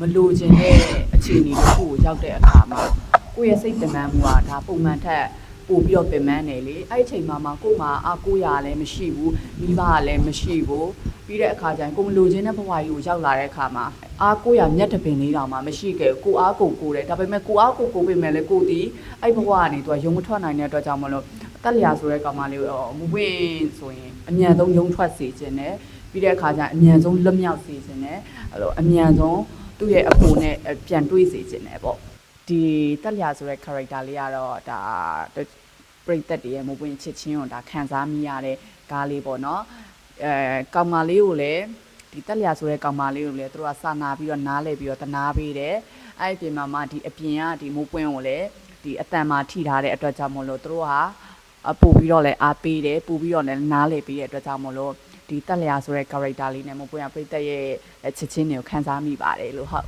မလိုချင်တဲ့အခြေအနေတစ်ခုကိုရောက်တဲ့အခါမှာကိုယ့်ရဲ့စိတ်တမန်မှုကဒါပုံမှန်ထက်ပို့ပြီးတော့ပင်ပန်းတယ်လေအဲ့ဒီအချိန်မှာမှကို့မှာအာကိုရလည်းမရှိဘူးမိဘကလည်းမရှိဘူးပြီးတဲ့အခါကျရင်ကိုမလိုချင်တဲ့ဘဝကြီးကိုရောက်လာတဲ့အခါမှာအာကိုရမျက်တပင်လေးတောင်မှမရှိခဲ့ဘူးကိုအားကိုကိုတယ်ဒါပေမဲ့ကိုအားကိုကိုပေမဲ့လည်းကိုဒီအဲ့ဘဝကနေသူကယုံမထွက်နိုင်တဲ့အတွက်ကြောင့်မလို့တက်လျာဆိုတဲ့ကောင်မလေးကိုမဝင်ဆိုရင်အမြန်ဆုံးယုံထွက်စေခြင်းနဲ့ပြီးတဲ့အခါကျရင်အမြန်ဆုံးလွတ်မြောက်စေခြင်းနဲ့အဲ့လိုအမြန်ဆုံး သူ့ရဲ့အဖို့နဲ့ပြန်တွေးစေခြင်းနဲ့ပေါ့ဒီတက်လျာဆိုတဲ့ character လေးကတော့ဒါပရိသတ်တွေရဲ့မပွင့်ချစ်ချင်းကိုဒါခံစားမိရတဲ့ကားလေးပေါ့နော်အဲကောင်မလေးကိုလည်းဒီတက်လျာဆိုတဲ့ကောင်မလေးကိုလည်းသူတို့ကစာနာပြီးတော့နားလဲပြီးတော့တနာပေးတယ်အဲ့ဒီအပြင်မှာမှဒီအပြင်ကဒီမိုးပွင့်ကိုလည်းဒီအတန်မှာထိထားတဲ့အတွက်ကြောင့်မို့လို့သူတို့ဟာအပူပြီးတော့လည်းအားပေးတယ်ပူပြီးတော့လည်းနားလဲပေးတဲ့အတွက်ကြောင့်မို့လို့ ဒီတက်လျာဆိုတဲ့ character လေးနဲ့မိုးပွင့်ကပြိသက်ရဲ့ချစ်ချင်းတွေကိုခံစားမိပါတယ်လို့ဟုတ်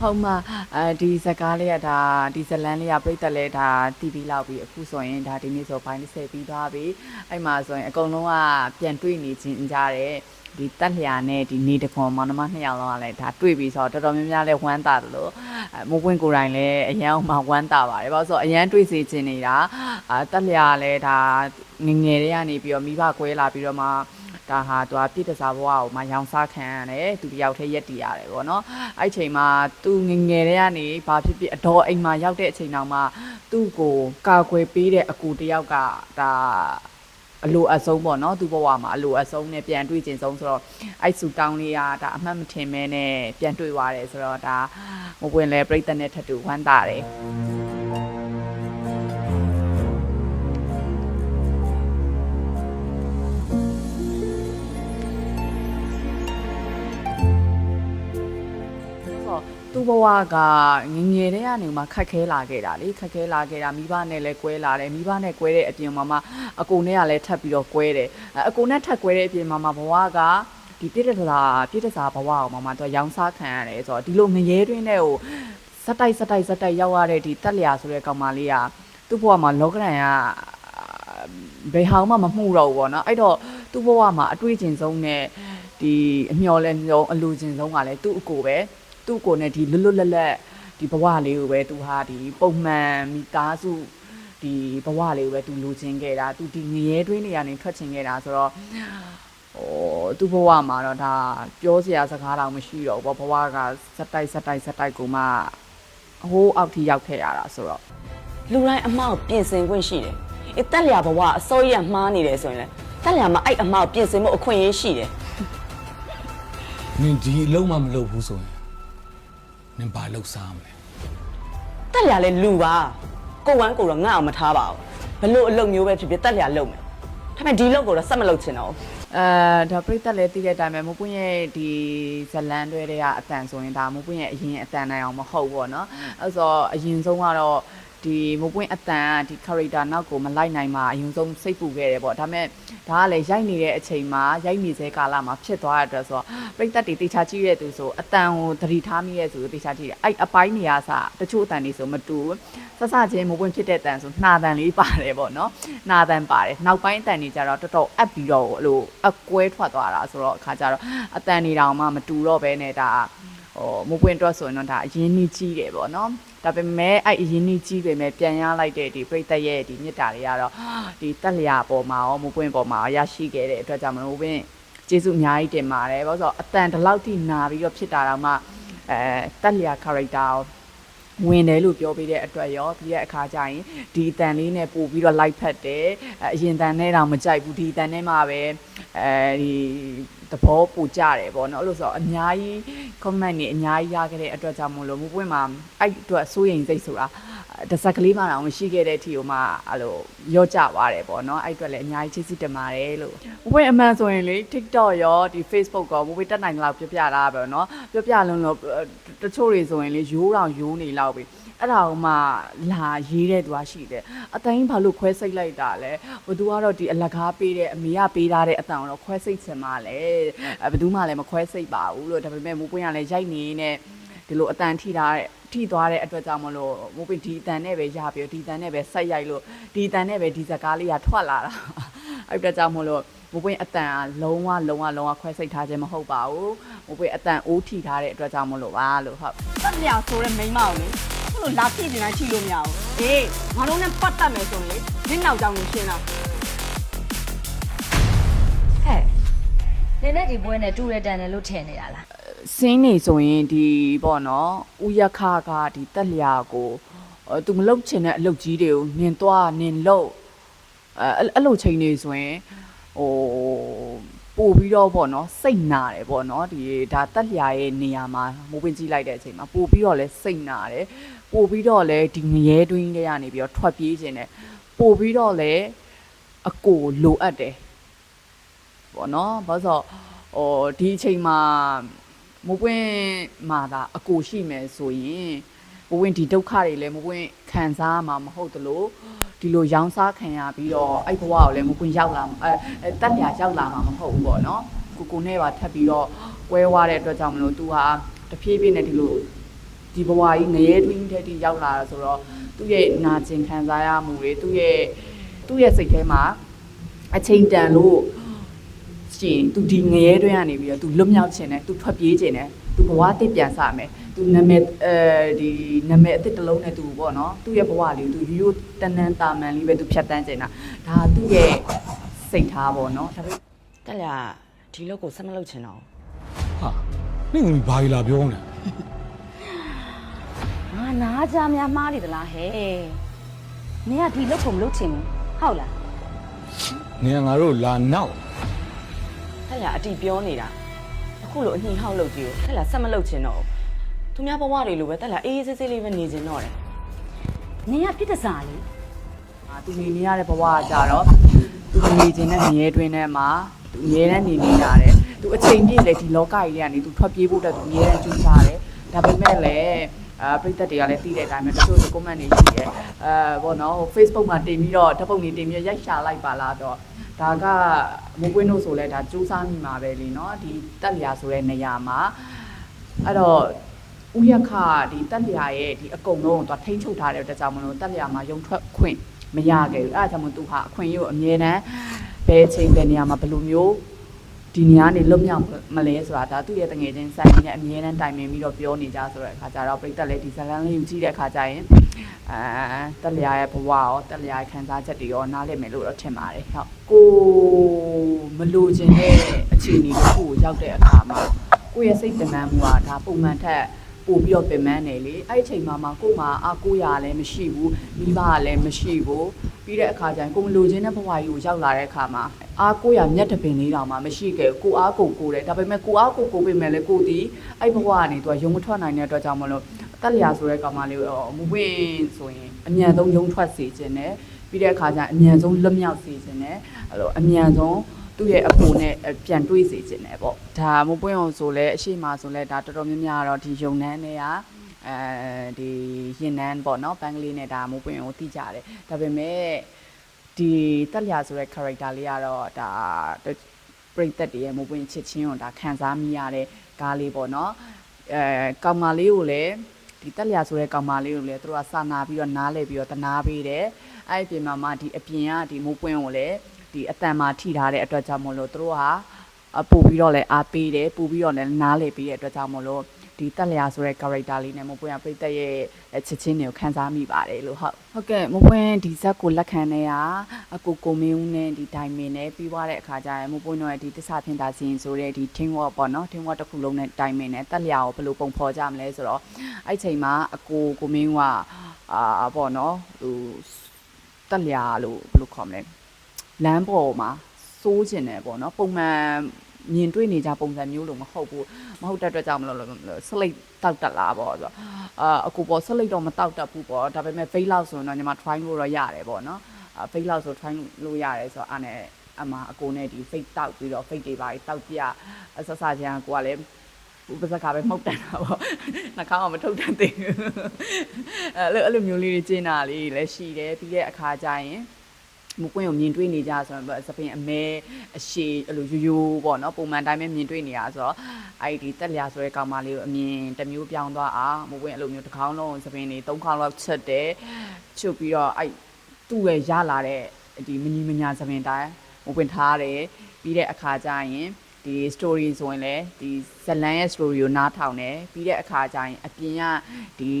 ဟုတ်မှာအဲဒီဇကားလေးကဒါဒီဇလန်းလေးကပြိတက်လဲဒါတီးပြီးလောက်ပြီးအခုဆိုရင်ဒါဒီနေ့ဆိုပိုင်း30ပြီးသွားပြီအဲ့မှာဆိုရင်အကုန်လုံးကပြန်တွေ့နေချင်းကြတယ်ဒီတက်လျာနဲ့ဒီနေတခွန်မောင်နှမနှစ်ယောက်လုံးကလည်းဒါတွေ့ပြီဆိုတော့တော်တော်များများလဲဝမ်းသာတယ်လို့မိုးပွင့်ကိုယ်တိုင်လည်းအရန်မှဝမ်းသာပါတယ်ဘာလို့ဆိုတော့အရန်တွေ့စေချင်နေတာအာတက်လျာလည်းဒါငငယ်လေးကနေပြီးတော့မိဘကွဲလာပြီးတော့မှ ဒါဟာသူကပြည့်တစားဘဝကိုမှရောင်စားခံရတယ်သူတယောက်တည်းရက်တည်ရတယ်ပေါ့နော်အဲ့ချိန်မှာသူငငယ်လေးကနေဘာဖြစ်ဖြစ်အတော်အိမ်မှာရောက်တဲ့အချိန်တောင်မှသူ့ကိုကာကွယ်ပေးတဲ့အကူတယောက်ကဒါအလိုအဆုံးပေါ့နော်သူ့ဘဝမှာအလိုအဆုံးနဲ့ပြန်တွေ့ကျင်ဆုံးဆိုတော့အဲ့ဆူတောင်းလေးကဒါအမှတ်မထင်မဲနဲ့ပြန်တွေ့သွားတယ်ဆိုတော့ဒါမပွင့်လဲပြိတ္တနဲ့ထပ်တူဝမ်းသာတယ် သူ့ဘဝကငငယ်တည်းကနေမှခက်ခဲလာခဲ့တာလေခက်ခဲလာခဲ့တာမိဘနဲ့လည်းကွဲလာတယ်မိဘနဲ့ကွဲတဲ့အပြင်မှာမှအကိုနဲ့ကလည်းထပ်ပြီးတော့ကွဲတယ်အဲအကိုနဲ့ထပ်ကွဲတဲ့အပြင်မှာမှဘဝကဒီပြည့်တစားပြည့်တစားဘဝအောင်မှာမှသူကရောင်းစားခံရတယ်ဆိုတော့ဒီလိုငရဲတွင်းတဲ့ကိုစက်တိုက်စက်တိုက်စက်တိုက်ရောက်ရတဲ့ဒီတက်လျာဆိုတဲ့ကောင်မလေးကသူ့ဘဝမှာလောကရန်ကဘယ်ဟောင်းမှမမှုတော့ဘူးပေါ့နော်အဲ့တော့သူ့ဘဝမှာအတွေ့အကြုံဆုံးနဲ့ဒီအမျော်လဲမျောအလိုချင်ဆုံးကလည်းသူ့အကိုပဲ သူ့ကိုယ်နဲ့ဒီလွတ်လွတ်လပ်လပ်ဒီဘဝလေးကိုပဲသူဟာဒီပုံမှန်မိသားစုဒီဘဝလေးကိုပဲသူလိုချင်ခဲ့တာသူဒီငရဲတွင်းနေရာနေထွက်ချင်ခဲ့တာဆိုတော့ဟိုသူ့ဘဝမှာတော့ဒါပြောစရာစကားတောင်မရှိတော့ဘူးပေါ့ဘဝကစက်တိုက်စက်တိုက်စက်တိုက်ကိုမှဟိုးအောက်ထိရောက်ခဲ့ရတာဆိုတော့လူတိုင်းအမောက်ပြင်ဆင်ခွင့်ရှိတယ်။အေးတက်လျာဘဝအစိုးရမှားနေတယ်ဆိုရင်လည်းတက်လျာမှာအဲ့အမောက်ပြင်ဆင်မှုအခွင့်အရေးရှိတယ်နင်ဒီအလုံးမမလုပ်ဘူးဆိုရင် နင်ဘာလုပ်စားမလဲ ။တက်လျာလည်းလူပါ။ကိုယ်ဝမ်းကိုယ်တော့ငါ့အောင်မထားပါဘူး။ဘလို့အလုပ်မျိုးပဲဖြစ်ဖြစ်တက်လျာလုပ်မယ်။ဒါပေမဲ့ဒီလုပ်ကိုတော့ဆက်မလုပ်ချင်တော့ဘူး အဲဒါပြိတက်လည်းသိတဲ့အတိုင်းပဲမပွင့်ရဲ့ဒီဇလန်တွေတွေကအတန်ဆိုရင်ဒါမပွင့်ရဲ့အရင်အတန်နိုင်အောင်မဟုတ်ဘောเนาะအဲဆိုတော့အရင်ဆုံးကတော့ ဒီမိုးပွင့်အတန်ဒီ character နောက်ကိုမလိုက်နိုင်မှာအရင်ဆုံးစိတ်ပူခဲ့တယ်ပေါ့ဒါပေမဲ့ဒါကလည်းရိုက်နေတဲ့အချိန်မှာရိုက်နေစေကာလမှာဖြစ်သွားတဲ့အတွက်ဆိုတော့ပြိသက်တွေတေချာကြည့်ရတဲ့သူဆိုအတန်ကိုသတိထားမိရဲ့ဆိုတေချာကြည့်တယ်အဲ့အပိုင်းနေရာစတချို့အတန်တွေဆိုမတူဆဆချင်းမိုးပွင့်ဖြစ်တဲ့အတန်ဆိုနှာတန်လေးပါတယ်ပေါ့နော်နှာတန်ပါတယ်နောက်ပိုင်းအတန်တွေကြတော့တော်တော်အပ်ပြီးတော့အဲ့လိုအကွဲထွက်သွားတာဆိုတော့အခါကျတော့အတန်တွေတောင်မှမတူတော့ဘဲနဲ့ဒါဟိုမိုးပွင့်တော့ဆိုရင်တော့ဒါအရင်နှီးကြီးတယ်ပေါ့နော် ဒါပေမဲ့အဲ့အရင်ကြီးကြီးပေမဲ့ပြန်ရလိုက်တဲ့ဒီပြိသက်ရဲ့ဒီမြစ်တာတွေကတော့ဒီတက်လျာပေါ်မှာရောမပွင့်ပေါ်မှာရောရရှိခဲ့တဲ့အတွက်ကြောင့်မလို့မပွင့်ကျေးဇူးအများကြီးတင်ပါတယ်ဘာလို့ဆိုတော့အတန်ဒီလောက်ထိနာပြီးတော့ဖြစ်တာတော့မှအဲတက်လျာ character ကို ဝင်တယ်လို့ပြောပေးတဲ့အတွက်ရောပြီးတဲ့အခါကျရင်ဒီအတန်လေးနဲ့ပို့ပြီးတော့ live ဖတ်တယ်အဲအရင်တန်နဲ့တော့မကြိုက်ဘူးဒီအတန်နဲ့မှပဲအဲဒီသဘောပိုကြတယ်ပေါ့နော်အဲ့လိုဆိုတော့အများကြီး comment တွေအများကြီးရခဲ့တဲ့အတွက်ကြောင့်မို့လို့မပွင့်မှာအဲ့အတွက်စိုးရိမ်စိတ်ဆိုတာ တစ်စက်ကလေးမှတောင်ရှိခဲ့တဲ့အထိကိုမှအဲ့လိုရော့ကြပါတယ်ပေါ့နော်အဲ့အတွက်လည်းအများကြီးချစ်စစ်တင်ပါတယ်လို့ဘဝအမှန်ဆိုရင်လေ TikTok ရောဒီ Facebook ရောဘဝတက်နိုင်လောက်ပြပြတာပဲနော်ပြပြလုံးလုံးတချို့တွေဆိုရင်လေရိုးတောင်ရိုးနေလောက်ပြီအဲ့ဒါကိုမှလာရေးတဲ့သူကရှိတယ်အတိုင်းဘာလို့ခွဲစိတ်လိုက်တာလဲဘသူကတော့ဒီအလကားပေးတဲ့အမေကပေးထားတဲ့အတန်ကိုတော့ခွဲစိတ်ချင်ပါလေဘသူမှလည်းမခွဲစိတ်ပါဘူးလို့ဒါပေမဲ့မိုးပွင့်ကလည်းရိုက်နေနေတဲ့ ဒီလိုအတန်ထိထားတဲ့ထိသွားတဲ့အတွက်ကြောင့်မလို့မိုးပွင့်ဒီအတန်နဲ့ပဲရပြီးတော့ဒီအတန်နဲ့ပဲဆက်ရိုက်လို့ဒီအတန်နဲ့ပဲဒီဇကားလေးကထွက်လာတာအဲ့အတွက်ကြောင့်မလို့မမိုးပွင့်အတန်ကလုံးဝလုံးဝလုံးဝခွဲစိတ်ထားခြင်းမဟုတ်ပါဘူးမိုးပွင့်အတန်အိုးထီထားတဲ့အတွက်ကြောင့်မလို့ပါလို့ဟုတ်တက်လျာဆိုတဲ့မိန်းမကိုလေခုလိုလာပြည့်နေတာချိလို့မရဘူးအေးငါတို့နဲ့ပတ်သက်မယ်ဆိုရင်လေနင့်နောက်ကြောင်ကိုရှင်းတာဟဲ့နင်းနဲ့ဒီပွဲနဲ့တူရတန်တယ်လို့ထင်နေတာလား စင်းနေဆိုရင်ဒီပေါ့နော်ဥယခကဒီတက်လျာကိုအဲသူမလုတ်ချင်တဲ့အလုတ်ကြီးတွေကိုနင်သွားနင်လုတ်အဲအဲ့အဲ့လိုချိန်နေဆိုရင်ဟိုပို့ပြီးတော့ပေါ့နော်စိတ်နာတယ်ပေါ့နော်ဒီဒါတက်လျာရဲ့နေရာမှာမိုးပင်းကြည့်လိုက်တဲ့အချိန်မှာပို့ပြီးတော့လဲစိတ်နာတယ်ပို့ပြီးတော့လဲဒီငရဲတွင်းတွေကနေပြီးတော့ထွက်ပြေးခြင်းတယ်ပို့ပြီးတော့လဲအကိုလိုအပ်တယ်ပေါ့နော်ဘာလို့ဆိုတော့ဟိုဒီအချိန်မှာ မပွင့်မာတာအကိုရှိမယ်ဆိုရင်မပွင့်ဒီဒုက္ခတွေလည်းမပွင့်ခံစားမှာမဟုတ်တလို့ဒီလိုရောင်းစားခံရပြီးတော့အဲ့ဘဝကိုလည်းမပွင့်ရောက်လာအဲအဲတက်ညာရောက်လာမှာမဟုတ်ဘူးပေါ့နော်ကိုကိုနဲ့ပါထပ်ပြီးတော့ကွဲသွားတဲ့အတွက်ကြောင့်မလို့ तू ဟာတဖြည်းဖြည်းနဲ့ဒီလိုဒီဘဝကြီးငရဲတွင်းတဲ့တိရောက်လာတာဆိုတော့သူ့ရဲ့နာကျင်ခံစားရမှုတွေသူ့ရဲ့သူ့ရဲ့စိတ်ထဲမှာအချိန်တန်လို့ ရှင်သူဒီငရဲတွင်းကနေပြီးတော့သူလွတ်မြောက်ခြင်းနဲ့သူထွက်ပြေးခြင်းနဲ့သူဘဝအသစ်ပြန်စမယ်သူနာမည်အဲဒီနာမည်အသစ်တစ်လုံးနဲ့သူပေါ့နော်သူ့ရဲ့ဘဝလေးကိုသူရိုးရိုးတန်တန်တာမန်လေးပဲသူဖြတ်တန်းခြင်းတာဒါသူ့ရဲ့စိတ်ထားပေါ့နော်ဒါပေမဲ့တက်လျာဒီလောက်ကိုဆက်မလုပ်ချင်တော့ဟာနင့်ကဘာကြီးလာပြောနေငါနားကြများမှားနေသလားဟဲ့နင်ကဒီလောက်ကိုမလုပ်ချင်ဘူးဟုတ်လားနင်ကငါတို့လာနောက် တက်လျာအတီပြောနေတာအခုလိုအနှီးဟောက်လုပ်ကြည့်ကိုတက်လျာဆက်မလုပ်ချင်တော့ဘူးသူများဘဝတွေလိုပဲတက်လျာအေးအေးဆေးဆေးလေးပဲနေချင်တော့တယ်နင်ကပြစ်တစားလေအာသူနေနေရတဲ့ဘဝကကြတော့သူနေခြင်းနဲ့ငရဲတွင်းထဲမှာသူအများနဲ့နေနေရတယ်သူအချိန်ပြည့်လေဒီလောကကြီးတွေကနေသူထွက်ပြေးဖို့အတွက်သူအများနဲ့ကြိုးစားတယ်ဒါပေမဲ့လည်းအာပရိသတ်တွေကလည်းသိတဲ့အတိုင်းပဲတချို့ comment တွေရှိတယ်အဲဘောနော်ဟို Facebook မှာတင်ပြီးတော့ဓာတ်ပုံတွေတင်ပြီးရိုက်ရှာလိုက်ပါလားတော့ ဒါကမိုးကွင်းတို့ဆိုလဲဒါစူးစမ်းမိမှာပဲလीเนาะဒီတက်လျာဆိုတဲ့နေရာမှာအဲ့တော့ဥယခဒီတက်လျာရဲ့ဒီအကုံလုံးကိုသူထိန်းချုပ်ထားတဲ့အတွက်ကြောင့်မလို့တက်လျာမှာယုံထွက်ခွင့်မရခဲ့ဘူးအဲ့ဒါကြောင့်မို့သူဟာအခွင့်အရေးကိုအမြဲတမ်းဘယ်ချိန်ဘယ်နေရာမှာဘယ်လိုမျိုး ဒီနေရာနေလွတ်မြောက်မလဲဆိုတာဒါသူ့ရဲ့တငယ်ချင်းဆိုင်နေတဲ့အမြဲတမ်းတိုင်ပင်ပြီးတော့ပြောနေကြဆိုတဲ့အခါကျတော့ပြိတက်လည်းဒီဇလန်လေးကိုကြည့်တဲ့အခါကျရင်အာတက်လျာရဲ့ဘဝရောတက်လျာရဲ့ခံစားချက်တွေရောနားလည်မယ်လို့တော့ထင်ပါတယ်ဟုတ်ကိုမလိုချင်တဲ့အခြေအနေတစ်ခုကိုရောက်တဲ့အခါမှာကိုယ့်ရဲ့စိတ်တမန်မှုကဒါပုံမှန်ထက် ပို့ပြီးတော့ပင်ပန်းတယ်လေအဲ့ဒီအချိန်မှာမှကို့မှာအာကိုရလည်းမရှိဘူးမိဘကလည်းမရှိဘူးပြီးတဲ့အခါကျရင်ကိုမလိုချင်တဲ့ဘဝကြီးကိုရောက်လာတဲ့အခါမှာအာကိုရမျက်တပင်လေးတောင်မှမရှိခဲ့ဘူးကိုအားကိုကိုတယ်ဒါပေမဲ့ကိုအားကိုကိုပြင်မဲ့လေကိုဒီအဲ့ဘဝကနေသူကရုံမထွက်နိုင်တဲ့အတွက်ကြောင့်မလို့တက်လျာဆိုတဲ့ကောင်မလေးကိုမူပွင့်ဆိုရင်အမြန်ဆုံးရုံထွက်စေခြင်းနဲ့ပြီးတဲ့အခါကျရင်အမြန်ဆုံးလွတ်မြောက်စေခြင်းနဲ့အဲ့လိုအမြန်ဆုံး သူ့ရဲ့အဖို့နဲ့ပြန်တွေးစေခြင်းနဲ့ပေါ့ဒါမပွင့်အောင်ဆိုလဲအရှိမဆိုလဲဒါတော်တော်များများတော့ဒီယုံနှန်းတွေကအဲဒီရင်နှန်းပေါ့နော်ပန်းကလေးနဲ့ဒါမပွင့်အောင်သိကြတယ်ဒါပေမဲ့ဒီတက်လျာဆိုတဲ့ character လေးကတော့ဒါပရိသတ်တွေရဲ့မပွင့်ချစ်ချင်းကိုဒါခံစားမိရတဲ့ကားလေးပေါ့နော်အဲကောင်မလေးကိုလည်းဒီတက်လျာဆိုတဲ့ကောင်မလေးကိုလည်းသူတို့ကစာနာပြီးတော့နားလဲပြီးတော့တနာပေးတယ်အဲ့ဒီပြင်မှာမှဒီအပြင်ကဒီမိုးပွင့်ကိုလည်း ဒီအတန်မှာထိထားတဲ့အတွက်ကြောင့်မို့လို့သူတို့ဟာအပူပြီးတော့လည်းအားပေးတယ်ပူပြီးတော့လည်းနားလဲပြီးတဲ့အတွက်ကြောင့်မို့လို့ဒီတက်လျာဆိုတဲ့ character လေးနဲ့မပွင့်ကပြိတက်ရဲ့ချစ်ချင်းတွေကိုခန်းစားမိပါတယ်လို့ဟုတ်ဟုတ်ကဲ့မပွင့်ဒီဇက်ကိုလက်ခံနေရအကိုကိုမင်းဦးနဲ့ဒီဒိုင်မင်နဲ့ပြီးသွားတဲ့အခါကျရင်မပွင့်တော့ဒီတစ္ဆာဖင်တာစီရင်ဆိုတဲ့ဒီ team work ပေါ့နော် team work တစ်ခုလုံးနဲ့ဒိုင်မင်နဲ့တက်လျာကိုဘယ်လိုပုံဖော်ကြမလဲဆိုတော့အဲ့ချိန်မှာအကိုကိုမင်းဦးကအာပေါ့နော်ဟိုတက်လျာလို့ဘယ်လိုခေါ်မလဲ လမ်းပေါ်မှာစိုးကျင်တယ်ပေါ့နော်ပုံမှန်မြင်တွေ့နေကြပုံစံမျိုးလို့မဟုတ်ဘူးမဟုတ်တဲ့အတွက်ကြောင့်မလို့ဆလိတ်တောက်တက်လာပေါ့ဆိုတော့အာအကူပေါ်ဆလိတ်တော့မတောက်တတ်ဘူးပေါ့ဒါပေမဲ့ဖိတ်လောက်ဆိုရင်တော့ညီမ try လို့တော့ရတယ်ပေါ့နော်အာဖိတ်လောက်ဆို try လို့ရတယ်ဆိုတော့အားနဲ့အမအကိုနဲ့ဒီဖိတ်တောက်ပြီးတော့ဖိတ်တွေပါတောက်ပြအဆဆချင်ကိုကလည်းဥပစကပဲမှုတ်တန်တာပေါ့နှာခေါင်းကမထုတ်တတ်သေးဘူးအဲ့လိုအဲ့လိုမျိုးလေးတွေကျင်းတာလေးလည်းရှိတယ်ပြီးတဲ့အခါကျရင် မကွင်းကိုမြင်တွေ့နေကြဆိုတော့စပင်အမဲအရှိအဲ့လိုရိုးရိုးပေါ့နော်ပုံမှန်တိုင်းပဲမြင်တွေ့နေရဆိုတော့အဲ့ဒီတက်လျာဆိုတဲ့ကောင်မလေးကိုအမြင်တစ်မျိုးပြောင်းသွားအောင်မကွင်းအဲ့လိုမျိုးတစ်ခေါင်းလုံးစပင်တွေသုံးခေါင်းလောက်ချက်တယ်ချုပ်ပြီးတော့အဲ့သူ့ရဲ့ရလာတဲ့ဒီမညီမညာစပင်တိုင်းဝင်ထားတယ်ပြီးတဲ့အခါကျရင်ဒီ story ဆိုရင်လည်းဒီဇလန်ရဲ့ story ကိုနားထောင်တယ်ပြီးတဲ့အခါကျရင်အပြင်ကဒီ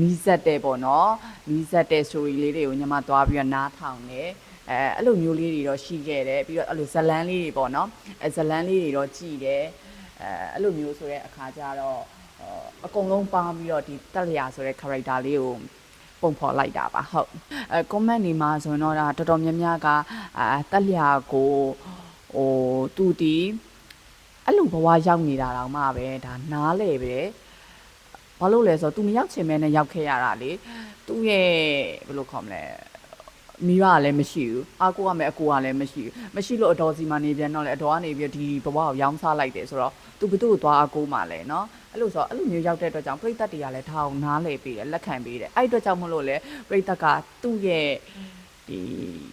နီးစက်တဲ့ပေါ့နော်နီးစက်တဲ့ story လေးတွေကိုညီမသွားပြီးတော့နားထောင်တယ်အဲအဲ့လိုမျိုးလေးတွေတော့ရှိခဲ့တယ်ပြီးတော့အဲ့လိုဇလန်းလေးတွေပေါ့နော်အဲဇလန်းလေးတွေတော့ကြည်တယ်အဲအဲ့လိုမျိုးဆိုတဲ့အခါကျတော့အော်အကုန်လုံးပေါင်းပြီးတော့ဒီတက်လျာဆိုတဲ့ character လေးကိုပုံဖော်လိုက်တာပါဟုတ်အဲ comment နေမှာဆိုရင်တော့ဒါတော်တော်များများကအာတက်လျာကိုဟိုသူတီအဲ့လိုဘဝရောက်နေတာတော့မှပဲဒါနားလေပဲ ဘာလို့လဲဆိုတော့ तू မရောက်ချင်မဲနဲ့ရောက်ခဲ့ရတာလေသူ့ရဲ့ဘယ်လိုခေါ်မလဲမိဘကလည်းမရှိဘူးအာကိုကမဲ့အကိုကလည်းမရှိဘူးမရှိလို့အတော်စီမနေပြန်တော့လေအတော်ကနေပြီးဒီဘဝကိုရောင်းစားလိုက်တယ်ဆိုတော့ तू ဘသူ့ကိုသွားအာကိုမှလည်းနော်အဲ့လိုဆိုအဲ့လိုမျိုးရောက်တဲ့အတွက်ကြောင့်ပြိတ္တတွေကလည်းဒါအောင်နားလေပေးတယ်လက်ခံပေးတယ်အဲ့အတွက်ကြောင့်မလို့လေပြိတ္တကသူ့ရဲ့ဒီ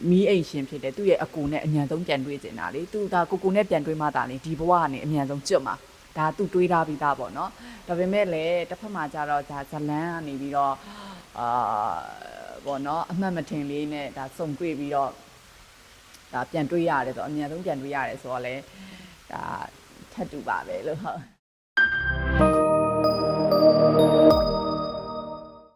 မီးအိမ်ရှင်ဖြစ်တယ်သူ့ရဲ့အကူနဲ့အញ្ញံဆုံးပြန်တွေ့ကျင်တာလေသူဒါကိုကိုနဲ့ပြန်တွေ့မှသာလေဒီဘဝကနေအញ្ញံဆုံးကျွတ်မှာ ဒါသူတွေးထားပြီးသားပေါ့နော်ဒါပေမဲ့လည်းတစ်ဖက်မှာကျတော့ဒါဇလန်းကနေပြီးတော့အာပေါ့နော်အမှတ်မထင်လေးနဲ့ဒါစုံတွေ့ပြီးတော့ဒါပြန်တွေ့ရတယ်ဆိုတော့အញ្ញံဆုံးပြန်တွေ့ရတယ်ဆိုတော့လေဒါထပ်တူပါပဲလို့ဟုတ်